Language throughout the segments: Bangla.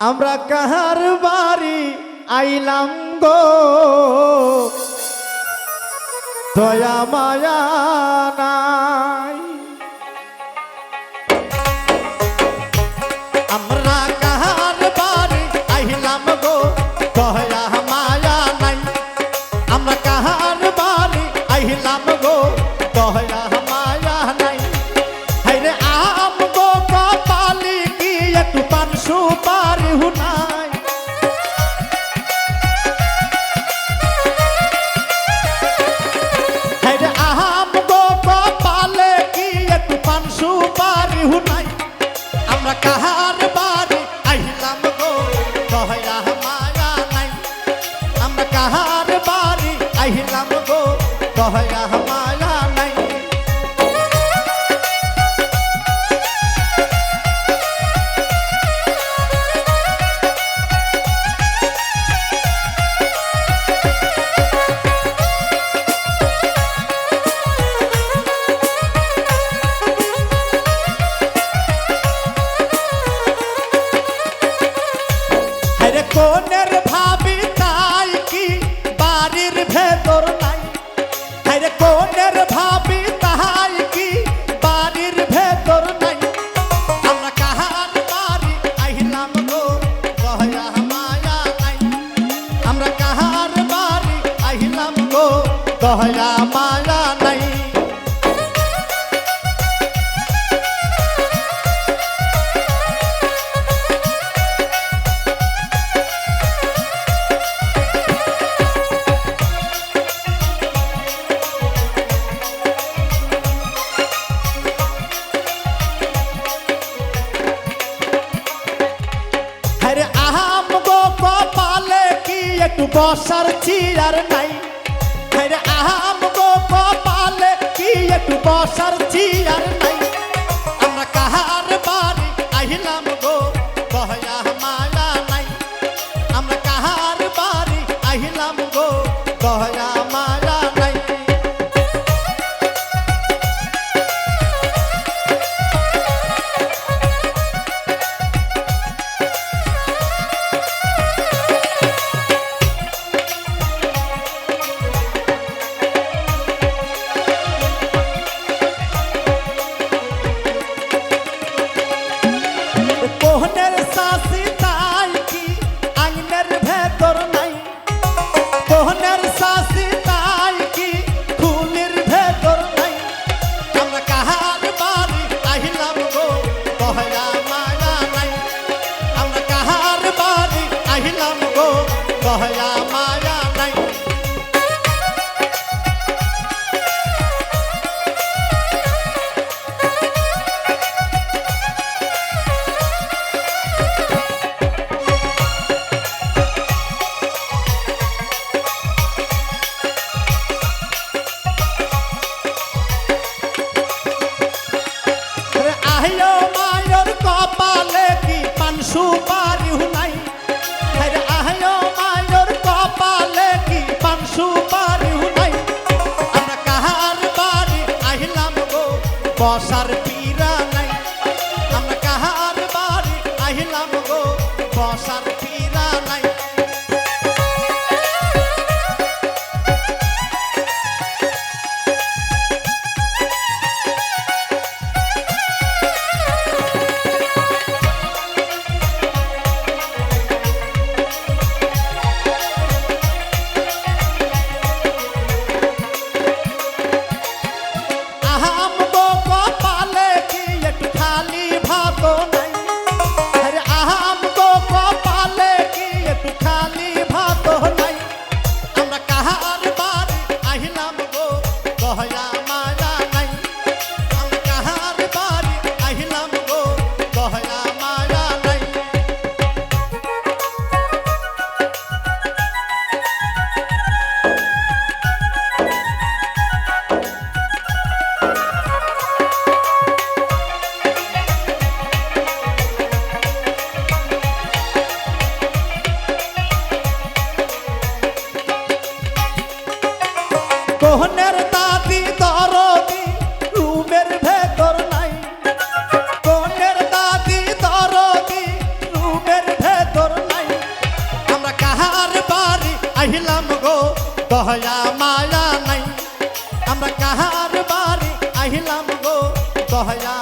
আমরা কাহার বাড়ি আইলাম গো। দয়া মায়া নারীর ভেতর নাই। হাইরে কোনের ভাবি তাহাই কি? বাড়ির ভেতর নাই। আমরা কাহার বাড়ি আহিলাম গো? গহরা মায়া নাই। আমরা কাহার বাড়ি আহিলাম গো? গহরা মায়া বসার চিরার নাই। Nelson. posar Charlie. দহয়া মায়া নাই আমরা কাহার বাড়ি আহিলাম গো দহয়া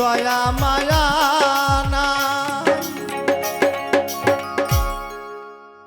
দয়া মায়া